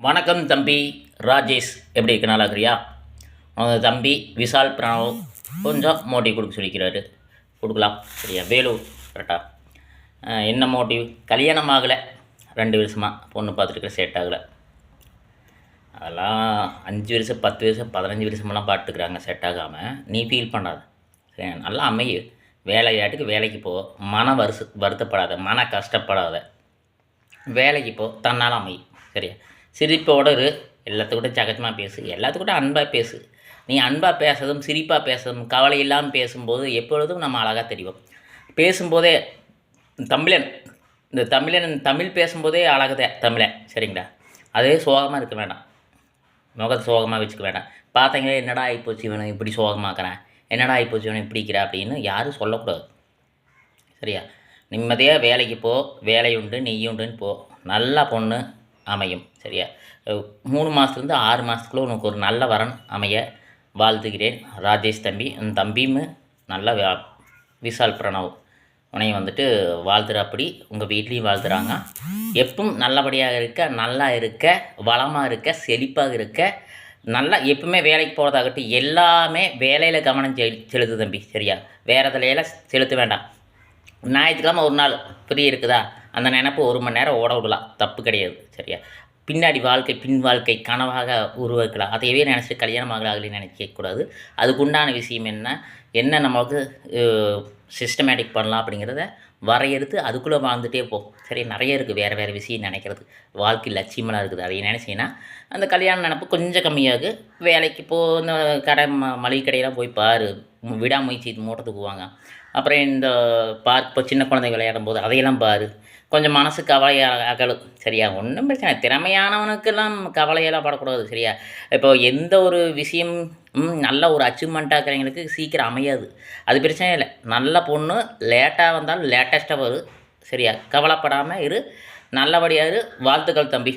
வணக்கம் தம்பி. ராஜேஷ் எப்படி இருக்க? நல்லா இருக்கிறியா? உங்க தம்பி விஷால் பிரணவ் கொஞ்சம் மோட்டிவ் கொடுக்க சொல்லிக்கிறாரு. கொடுக்கலாம். சரியா? வேலூர் கரெக்டாக என்ன மோட்டிவ்? கல்யாணம் ஆகலை. ரெண்டு வருஷமாக பொண்ணு பார்த்துருக்க செட் ஆகலை. அதெல்லாம் அஞ்சு வருஷம் பத்து வருஷம் பதினஞ்சு வருஷமெல்லாம் பார்த்துக்கிறாங்க செட் ஆகாமல் நீ ஃபீல் பண்ணாத. சரி நல்லா அமையு. வேலையாட்டுக்கு வேலைக்கு போ. மன வருஷ வருத்தப்படாத. மன கஷ்டப்படாத. வேலைக்கு போ. தன்னால் அமையும் சரியா? சிரிப்போட இரு. எல்லாத்துக்கூட சகஜமாக பேசு. எல்லாத்துக்கூட அன்பாக பேசு. நீ அன்பாக பேசுறதும் சிரிப்பாக பேசுறதும் கவலை இல்லாமல் பேசும்போது எப்பொழுதும் நம்ம அழகாக தெரியும் பேசும்போதே தமிழன் இந்த தமிழன் தமிழ் பேசும்போதே அழகுதே தமிழன். சரிங்களா? அதே சோகமாக இருக்க வேண்டாம் முகத்தை சோகமாக வச்சுக்க வேண்டாம் பார்த்தீங்களே என்னடா ஆகிப்போச்சு இவனை இப்படி சோகமாக்குறேன். என்னடா ஆகிப்போச்சு இவனை இப்படி அப்படின்னு யாரும் சொல்லக்கூடாது. சரியா? நிம்மதியாக வேலைக்கு போ. வேலை உண்டு நெய் உண்டுன்னு போ. நல்லா பொண்ணு அமையும் சரியா? மூணு மாதத்துலேருந்து ஆறு மாதத்துக்குள்ளே உனக்கு ஒரு நல்ல வரன் அமைய வாழ்த்துகிறேன். ராஜேஷ் தம்பி உன் தம்பியும் நல்ல விஷால் பிரணவ் உனையும் வந்துட்டு வாழ்த்துறாப்படி. உங்கள் வீட்லேயும் வாழ்த்துறாங்க. எப்பவும் நல்லபடியாக இருக்க நல்லா இருக்க வளமாக இருக்க செழிப்பாக இருக்க நல்லா எப்பவுமே வேலைக்கு போகிறதாகட்டும் எல்லாமே வேலையில் கவனம் செலுத்து தம்பி சரியா? வேறு எதுலையெல்லாம் செலுத்த வேண்டாம். ஞாயிற்றுக்கிழமை ஒரு நாள் ஃப்ரீ இருக்குதா? அந்த நினப்பு ஒரு மணி நேரம் ஓட விடலாம். தப்பு கிடையாது. சரியா? பின்னாடி வாழ்க்கை பின் வாழ்க்கை கனவாக உருவாக்கலாம். அதையவே நினச்சி கல்யாணம் ஆகல ஆகலைன்னு நினைக்கக்கூடாது அதுக்குண்டான விஷயம் என்ன? என்ன நமக்கு சிஸ்டமேட்டிக் பண்ணலாம் அப்படிங்கிறத வரையறுத்து அதுக்குள்ளே வாழ்ந்துட்டே போ. சரி நிறைய இருக்குது வேறு வேறு விஷயம் நினைக்கிறது. வாழ்க்கை லட்சியமெல்லாம் இருக்குது. அதை நினச்சிங்கன்னா அந்த கல்யாண நினப்பு கொஞ்சம் கம்மியாகு வேலைக்கு போ இந்த கடை ம மளிகை கடையெல்லாம் போய் பாரு. விடாமுயற்சி மூட்டத்துக்கு போவாங்க அப்புறம் இந்த பார்க் இப்போ சின்ன குழந்தைங்க விளையாடும் போது அதையெல்லாம் பாரு. கொஞ்சம் மனசு கவலையாக அகலும். சரியா? ஒன்றும் பிரச்சனை இல்லை. திறமையானவனுக்கெல்லாம் கவலையெல்லாம் படக்கூடாது. சரியா? இப்போ எந்த ஒரு விஷயம் நல்ல ஒரு அச்சீவ்மெண்ட்டாக இருக்கிறவங்களுக்கு சீக்கிரம் அமையாது. அது பிரச்சனை இல்லை. நல்ல பொண்ணு லேட்டாக வந்தாலும் லேட்டஸ்ட்டாக வரும் சரியா? கவலைப்படாமல் இரு. நல்லபடியாக இரு. வாழ்த்துக்கள் தம்பி.